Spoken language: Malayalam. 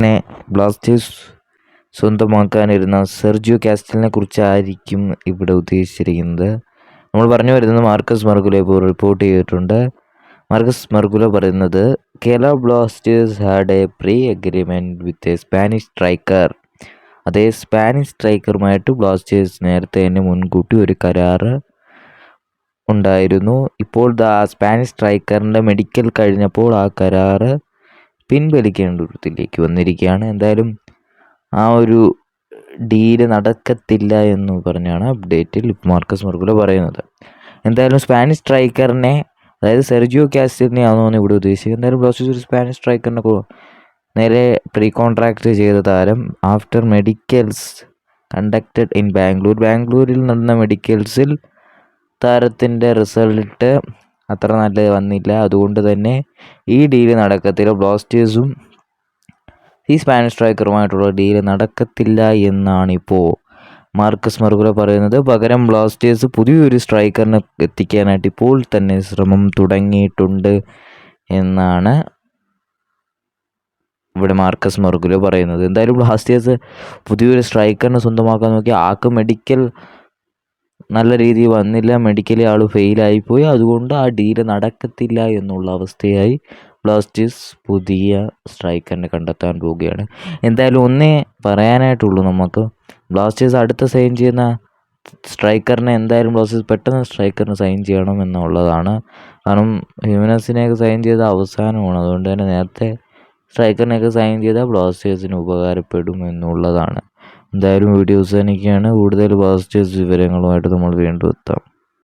പിന്നെ ബ്ലാസ്റ്റേഴ്സ് സ്വന്തമാക്കാനിരുന്ന സെർജിയോ കാസ്റ്റലിനെ കുറിച്ചായിരിക്കും ഇവിടെ ഉദ്ദേശിച്ചിരിക്കുന്നത്. നമ്മൾ പറഞ്ഞു വരുന്നത് മാർക്കസ് മർഗുല ഇപ്പോൾ റിപ്പോർട്ട് ചെയ്തിട്ടുണ്ട്. മാർക്കസ് മർഗുല പറയുന്നത് Kerala Blasters had a pre agreement with a Spanish striker. അതേ സ്പാനിഷ് സ്ട്രൈക്കറുമായിട്ട് ബ്ലാസ്റ്റേഴ്സ് നേരത്തെ തന്നെ മുൻകൂട്ടി ഒരു കരാറ് ഉണ്ടായിരുന്നു. ഇപ്പോൾ ദ സ്പാനിഷ് സ്ട്രൈക്കറിന്റെ മെഡിക്കൽ കഴിഞ്ഞപ്പോൾ ആ കരാറ് പിൻവലിക്കേണ്ടതിലേക്ക് വന്നിരിക്കുകയാണ്. എന്തായാലും ആ ഒരു ഡീൽ നടക്കത്തില്ല എന്ന് പറഞ്ഞാണ് അപ്ഡേറ്റിൽ മാർക്കസ് മർഗുലോ പറയുന്നത്. എന്തായാലും സ്പാനിഷ് സ്ട്രൈക്കറിനെ അതായത് സെർജിയോ കാസ്റ്റിനെ ആണെന്നാണ് ഇവിടെ ഉദ്ദേശിക്കുന്നത് എന്തായാലും ബ്ലാസ്റ്റേഴ്സ് ഒരു സ്പാനിഷ് സ്ട്രൈക്കറിനെ നേരെ പ്രീ കോൺട്രാക്ട് ചെയ്ത താരം after medicals conducted in Bangalore. ബാംഗ്ലൂരിൽ നടന്ന മെഡിക്കൽസിൽ താരത്തിന്റെ റിസൾട്ട് അത്ര നല്ലത് വന്നില്ല. അതുകൊണ്ട് തന്നെ ഈ ഡീൽ നടക്കത്തില്ല. ബ്ലാസ്റ്റേഴ്സും ഈ സ്പാനിഷ് സ്ട്രൈക്കറുമായിട്ടുള്ള ഡീൽ നടക്കത്തില്ല എന്നാണ് ഇപ്പോൾ മാർക്കസ് മർഗുല പറയുന്നത്. പകരം ബ്ലാസ്റ്റേഴ്സ് പുതിയൊരു സ്ട്രൈക്കറിനെ എത്തിക്കാനായിട്ട് ഇപ്പോൾ തന്നെ ശ്രമം തുടങ്ങിയിട്ടുണ്ട് എന്നാണ് ഇവിടെ മാർക്കസ് മർഗുല പറയുന്നത്. എന്തായാലും ബ്ലാസ്റ്റേഴ്സ് പുതിയൊരു സ്ട്രൈക്കറിനെ സ്വന്തമാക്കാൻ നോക്കി ആക്ക് മെഡിക്കൽ നല്ല രീതിയിൽ വന്നില്ല. മെഡിക്കലി ആൾ ഫെയിലായിപ്പോയി അതുകൊണ്ട് ആ ഡീൽ നടക്കത്തില്ല എന്നുള്ള അവസ്ഥയായി ബ്ലാസ്റ്റേഴ്സ് പുതിയ സ്ട്രൈക്കറിനെ കണ്ടെത്താൻ പോവുകയാണ്. എന്തായാലും ഒന്നേ പറയാനായിട്ടുള്ളൂ നമുക്ക്. ബ്ലാസ്റ്റേഴ്സ് അടുത്ത സൈൻ ചെയ്യുന്ന സ്ട്രൈക്കറിനെ എന്തായാലും ബ്ലാസ്റ്റേഴ്സ് പെട്ടെന്ന് സ്ട്രൈക്കറിന് സൈൻ ചെയ്യണം എന്നുള്ളതാണ്. കാരണം ഹ്യൂമനസിനെയൊക്കെ സൈൻ ചെയ്ത അവസാനമാണ്. അതുകൊണ്ട് തന്നെ നേരത്തെ സ്ട്രൈക്കറിനെയൊക്കെ സൈൻ ചെയ്താൽ ബ്ലാസ്റ്റേഴ്സിന് ഉപകാരപ്പെടും എന്നുള്ളതാണ്. എന്തായാലും വീഡിയോസ് എനിക്കാണ് കൂടുതൽ പോസിറ്റീവ് വിവരങ്ങളുമായിട്ട് നമ്മൾ വീണ്ടും എത്താം.